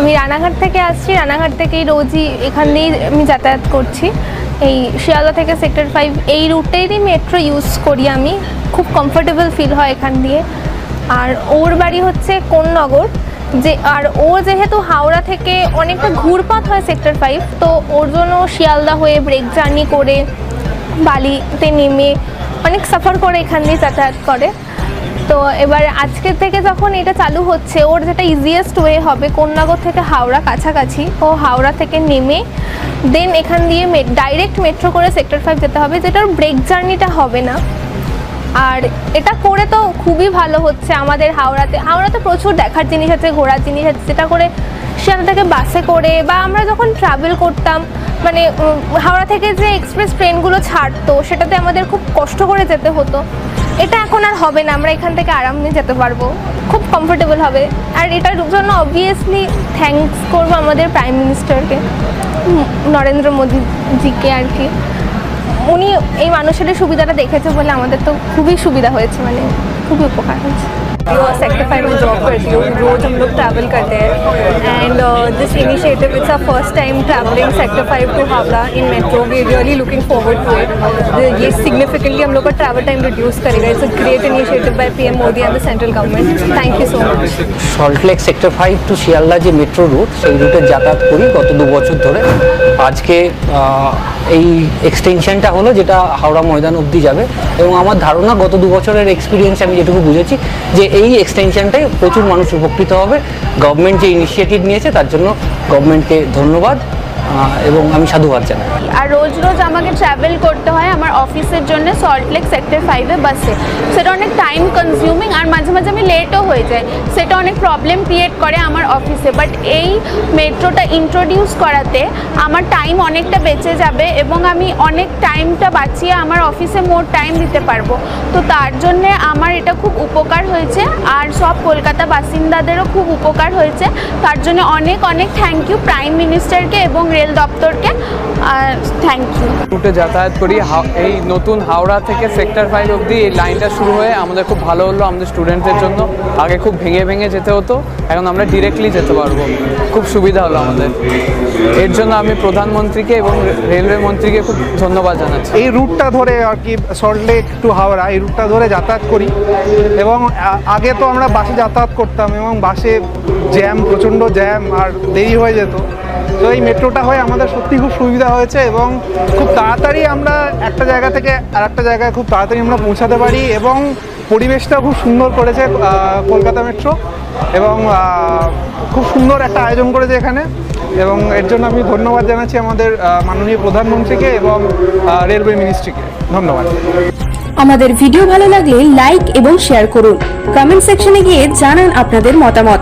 আমি রানাঘাট থেকে আসছি। রানাঘাট থেকেই রোজই এখান দিয়েই আমি যাতায়াত করছি। এই শিয়ালদা থেকে সেক্টর ফাইভ এই রুটেরই মেট্রো ইউজ করি আমি। খুব কমফোর্টেবল ফিল হয় এখান দিয়ে। আর ওর বাড়ি হচ্ছে কোন্নগর। যে, আর ও যেহেতু হাওড়া থেকে অনেকটা ঘুরপথ হয় সেক্টর ফাইভ তো ওর জন্য শিয়ালদা হয়ে ব্রেক জার্নি করে বালিতে নেমে অনেক সাফার করে এখান দিয়ে যাতায়াত করে। তো এবার আজকের থেকে যখন এটা চালু হচ্ছে, ওর যেটা ইজিয়েস্ট ওয়ে হবে কন্যাগর থেকে হাওড়া কাছাকাছি। ও হাওড়া থেকে নেমে দেন এখান দিয়ে ডাইরেক্ট মেট্রো করে সেক্টর ফাইভ যেতে হবে, যেটার ব্রেক জার্নিটা হবে না। আর এটা করে তো খুবই ভালো হচ্ছে আমাদের হাওড়াতে। হাওড়াতে প্রচুর দেখার জিনিস আছে, ঘোরার জিনিস আছে, যেটা করে সেখান থেকে বাসে করে, বা আমরা যখন ট্রাভেল করতাম মানে হাওড়া থেকে যে এক্সপ্রেস ট্রেনগুলো ছাড়তো, সেটাতে আমাদের খুব কষ্ট করে যেতে হতো। এটা এখন আর হবে না, আমরা এখান থেকে আরামে যেতে পারব। খুব কমফোর্টেবল হবে। আর এটার জন্য অবভিয়াসলি থ্যাঙ্কস করব আমাদের প্রাইম মিনিস্টারকে নরেন্দ্র মোদীজিকে আর কি। উনি এই মানুষের সুবিধাটা দেখেছে বলে আমাদের তো খুবই সুবিধা হয়েছে মানে খুবই উপকার হয়েছে। सेक्टर फाइव में जॉब करती हूँ रोज़ हम लोग ट्रैवल करते हैं and this initiative it's a first time travelling sector five to Howrah in metro we really looking forward to it ये सिग्निफिकेंटली हम लोग का ट्रैवल टाइम रिड्यूस करेगा it's a great initiative by PM Modi and the central government thank you so much Salt Lake sector five to Sealdah যে metro root সেই রুটে যাতায়াত করি গত দু বছর ধরে আজকে আহ, এই এক্সটেনশনটা হলো যেটা হাওড়া ময়দান অবধি যাবে। এবং আমার ধারণা গত দু বছরের এক্সপিরিয়েন্স আমি যেটুকু বুঝেছি, যে এই এক্সটেনশনটাই প্রচুর মানুষ উপকৃত হবে। গভর্নমেন্ট যে ইনিশিয়েটিভ নিয়েছে, তার জন্য গভর্নমেন্টকে ধন্যবাদ। এবং আমি সাধুবাদ জানাই। আর রোজ রোজ আমাকে ট্রাভেল করতে হয় আমার অফিসের জন্য সল্টলেক সেক্টর ফাইভে বাসে সেটা অনেক টাইম কনজিউমিং আর মাঝে মাঝে আমি লেটও হয়ে যাই। সেটা অনেক প্রবলেম ক্রিয়েট করে আমার অফিসে বাট এই মেট্রোটা ইন্ট্রোডিউস করাতে আমার টাইম অনেকটা বেঁচে যাবে এবং আমি অনেক টাইমটা বাঁচিয়ে আমার অফিসে মোর টাইম দিতে পারব। তো তার জন্য আমার এটা খুব উপকার হয়েছে আর সব কলকাতা বাসিন্দাদেরও খুব উপকার হয়েছে। তার জন্য অনেক অনেক থ্যাংক ইউ প্রাইম মিনিস্টারকে এবং রেল দপ্তরকে থ্যাংক ইউ রুটে যাতায়াত করি। হাও- এই নতুন হাওড়া থেকে সেক্টর ফাইভ অবধি এই লাইনটা শুরু হয়ে আমাদের খুব ভালো হলো আমাদের স্টুডেন্টদের জন্য। আগে খুব ভেঙে ভেঙে যেতে হতো এখন আমরা ডিরেক্টলি যেতে পারব। খুব সুবিধা হলো আমাদের। এর জন্য আমি প্রধানমন্ত্রীকে এবং রেলওয়ে মন্ত্রীকে খুব ধন্যবাদ জানাচ্ছি। এই রুটটা ধরে আর কি সল্টলেক টু হাওড়া এই রুটটা ধরে যাতায়াত করি। এবং আগে তো আমরা বাসে যাতায়াত করতাম এবং বাসে জ্যাম প্রচণ্ড জ্যাম আর দেরি হয়ে যেত। তো এই মেট্রোটা হয়ে আমাদের সত্যি খুব সুবিধা হয়েছে এবং খুব তাড়াতাড়ি আমরা একটা জায়গা থেকে আর একটা জায়গায় খুব তাড়াতাড়ি আমরা পৌঁছাতে পারি এবং পরিবেশটা খুব সুন্দর করেছে কলকাতা মেট্রো এবং খুব সুন্দর একটা আয়োজন করেছে এখানে এবং এর জন্য আমি ধন্যবাদ জানাচ্ছি আমাদের মাননীয় প্রধানমন্ত্রীকে এবং রেলওয়ে মিনিস্ট্রিকে। ধন্যবাদ। আমাদের ভিডিও ভালো লাগলে লাইক এবং শেয়ার করুন। কমেন্ট সেকশনে গিয়ে জানান আপনাদের মতামত।